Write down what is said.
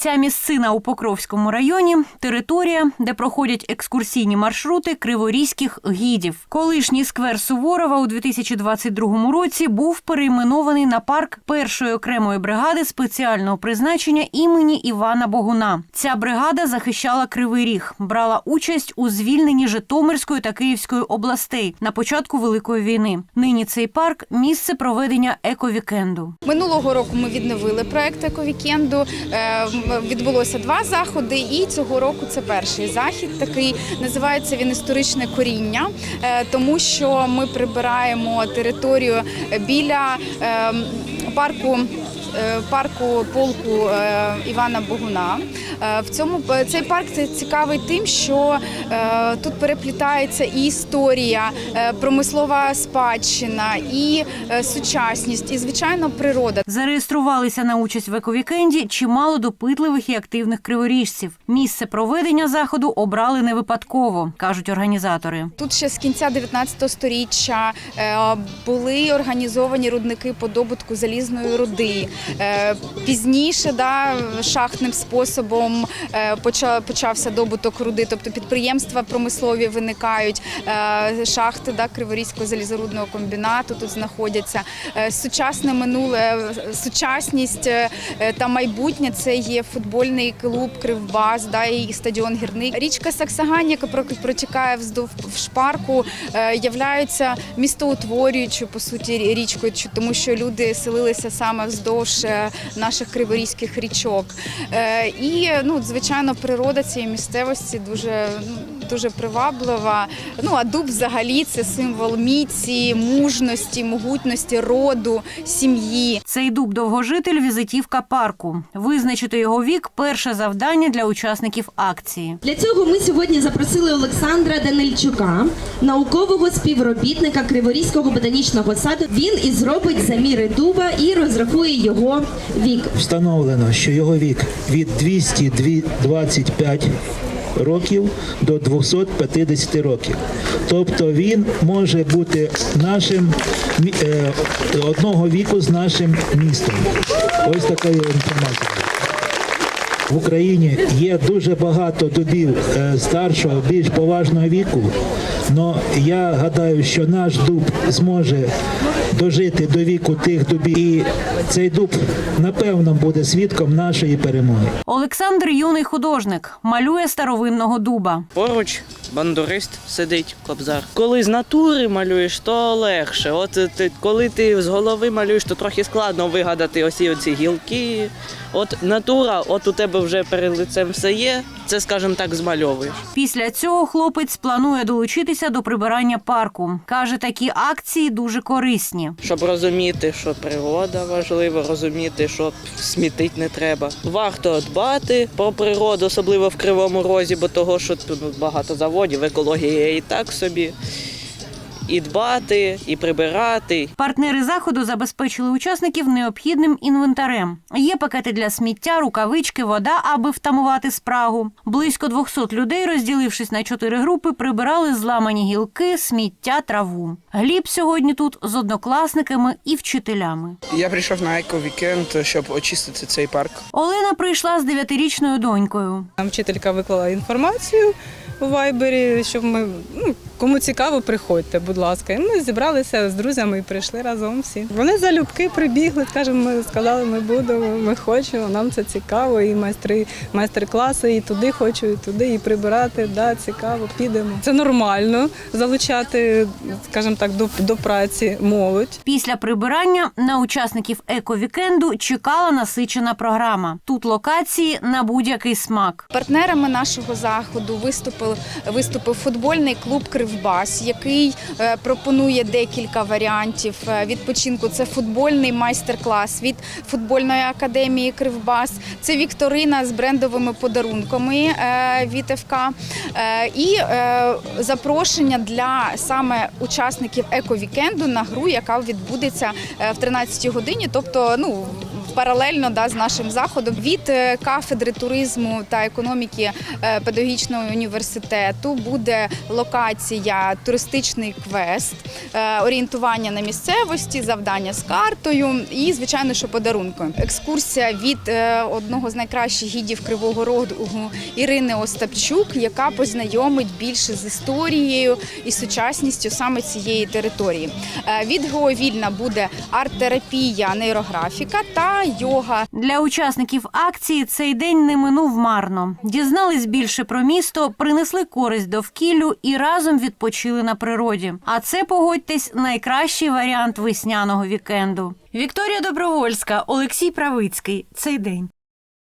Ця місцина у Покровському районі територія, де проходять екскурсійні маршрути криворізьких гідів. Колишній сквер Суворова у 2022 році був перейменований на парк першої окремої бригади спеціального призначення імені Івана Богуна. Ця бригада захищала Кривий Ріг, брала участь у звільненні Житомирської та Київської областей на початку Великої війни. Нині цей парк місце проведення ековікенду. Минулого року ми відновили проект ековікенду. Відбулося два заходи, і цього року це перший захід. Такий називається він історичне коріння, е, тому що ми прибираємо територію біля е, парку. е, Парку полку е, Івана Богуна. В цьому цей парк це цікавий тим, що тут переплітається і історія, промислова спадщина, і сучасність, і звичайно природа. Зареєструвалися на участь в ековікенді чимало допитливих і активних криворіжців. Місце проведення заходу обрали не випадково, кажуть організатори. Тут ще з кінця 19 століття е, були організовані рудники по добутку залізної руди. Е, Пізніше да, шахтним способом е, почався добуток руди, тобто підприємства промислові виникають, шахти да, Криворізького залізорудного комбінату тут знаходяться. Сучасне минуле, сучасність та майбутнє це є футбольний клуб Кривбас, да, і стадіон Гірник. Річка Саксагань, яка протікає вздовж парку, е, являється містоутворюючою по суті річкою, тому що люди селилися саме вздовж е, наших криворізьких річок. Е, І ну, звичайно, природа цієї місцевості дуже ну, дуже приваблива. Ну а дуб взагалі це символ міці, мужності, могутності, роду, сім'ї. Цей дуб довгожитель візитівка парку. Визначити його вік перше завдання для учасників акції. Для цього ми сьогодні запросили Олександра Данильчука, наукового співробітника Криворізького ботанічного саду. Він і зробить заміри дуба і розрахує його вік. Встановлено, що його вік від 225 років до 250 років. Тобто він може бути нашим е, одного віку з нашим містом. Ось така інформація. В Україні є дуже багато дубів е, старшого, більш поважного віку. Але я гадаю, що наш дуб зможе дожити до віку тих дубів. І цей дуб, напевно, буде свідком нашої перемоги. Олександр юний художник, малює старовинного дуба. Поруч бандурист сидить, кобзар. Коли з натури малюєш, то легше. От ти, коли ти з голови малюєш, то трохи складно вигадати осі оці гілки. От натура, от у тебе вже перед лицем все є. Це, скажімо так, змальовуєш. Після цього хлопець планує долучитися до прибирання парку. Каже, такі акції дуже корисні. Щоб розуміти, що природа важлива, розуміти, що смітить не треба. Варто дбати про природу, особливо в кривому розі, бо того, що тут багато заводів, екологія і так собі. І дбати, і прибирати, Партнери заходу забезпечили учасників необхідним інвентарем. Є пакети для сміття, рукавички, вода, аби втамувати спрагу. Близько 200 людей, розділившись на чотири групи, прибирали зламані гілки, сміття, траву. Гліб сьогодні тут з однокласниками і вчителями. Я прийшов на еко-вікенд, щоб очистити цей парк. Олена прийшла з дев'ятирічною донькою. Нам вчителька виклала інформацію у вайбері, щоб ми ну, кому цікаво, приходьте, будь ласка. І ми зібралися з друзями і прийшли разом всі. Вони залюбки прибігли, кажемо, ми сказали, ми будемо, ми хочемо, нам це цікаво, і майстри, майстер-класи, і туди хочу, і туди, і прибирати. Да, цікаво, підемо. Це нормально залучати, скажімо так, до, до праці молодь. Після прибирання на учасників ековікенду чекала насичена програма. Тут локації на будь-який смак. Партнерами нашого заходу виступив виступив футбольний клуб Кривбас, який е, пропонує декілька варіантів е, відпочинку. Це футбольний майстер-клас від футбольної академії Кривбас. Це вікторина з брендовими подарунками е, від ФК. І запрошення для саме учасників ековікенду на гру, яка відбудеться в 13 годині, тобто ну. Паралельно да, з нашим заходом від е, кафедри туризму та економіки е, педагогічного університету буде локація туристичний квест, е, орієнтування на місцевості, завдання з картою і, звичайно, що подарунки. Екскурсія від одного з найкращих гідів Кривого Рогу Ірини Остапчук, яка познайомить більше з історією і сучасністю саме цієї території. Від Геовільна буде арт-терапія, нейрографіка та йога. Для учасників акції цей день не минув марно. Дізнались більше про місто, принесли користь довкіллю і разом відпочили на природі. А це погодьтесь найкращий варіант весняного вікенду. Вікторія Добровольська, Олексій Правицький. Цей день.